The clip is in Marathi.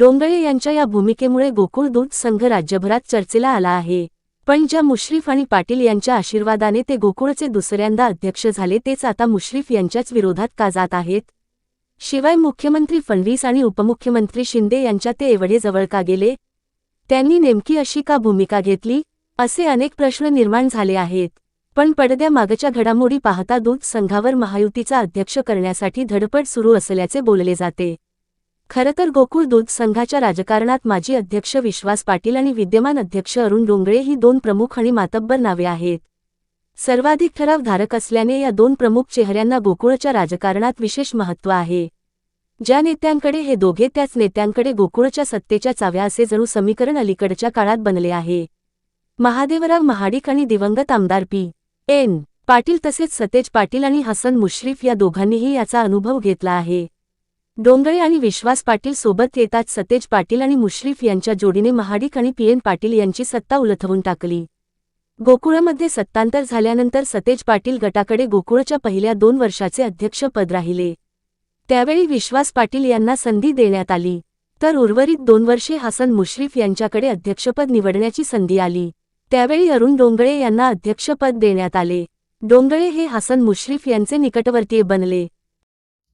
डोंगळे यांच्या या भूमिकेमुळे गोकुळ दूध संघ राज्यभरात चर्चेला आला आहे. पण ज्या मुश्रीफ आणि पाटील यांच्या आशीर्वादाने ते गोकुळचे दुसऱ्यांदा अध्यक्ष झाले तेच आता मुश्रीफ यांच्याच विरोधात का जात आहेत? शिवाय मुख्यमंत्री फडणवीस आणि उपमुख्यमंत्री शिंदे यांच्या ते एवढे जवळ का गेले? त्यांनी नेमकी अशी का भूमिका घेतली? असे अनेक प्रश्न निर्माण झाले आहेत. पण पडद्यामागच्या घडामोडी पाहता दूध संघावर महायुतीचा अध्यक्ष करण्यासाठी धडपड सुरू असल्याचे बोलले जाते. खरं तर गोकुळ दूध संघाच्या राजकारणात माजी अध्यक्ष विश्वास पाटील आणि विद्यमान अध्यक्ष अरुण डोंगळे ही दोन प्रमुख आणि मातब्बर नावे आहेत. सर्वाधिक ठराव धारक असल्याने या दोन प्रमुख चेहऱ्यांना गोकुळच्या राजकारणात विशेष महत्त्व आहे. ज्या नेत्यांकडे हे दोघे त्याच नेत्यांकडे गोकुळच्या सत्तेच्या चाव्या असे जणू समीकरण अलीकडच्या काळात बनले आहे. महादेवराव महाडिक आणि दिवंगत आमदार पी. एन. पाटील तसेच सतेज पाटील आणि हसन मुश्रीफ या दोघांनीही याचा अनुभव घेतला आहे. डोंगळे आणि विश्वास पाटील सोबत येताच सतेज पाटील आणि मुश्रीफ यांच्या जोडीने महाडिक आणि पी एन पाटील यांची सत्ता उलथवून टाकली. गोकुळमध्ये सत्तांतर झाल्यानंतर सतेज पाटील गटाकडे गोकुळच्या पहिल्या दोन वर्षाचे अध्यक्षपद राहिले. त्यावेळी विश्वास पाटील यांना संधी देण्यात आली. तर उर्वरित दोन वर्षे हसन मुश्रीफ यांच्याकडे अध्यक्षपद निवडण्याची संधी आली. त्यावेळी अरुण डोंगळे यांना अध्यक्षपद देण्यात आले. डोंगळे हे हसन मुश्रीफ यांचे निकटवर्तीय बनले.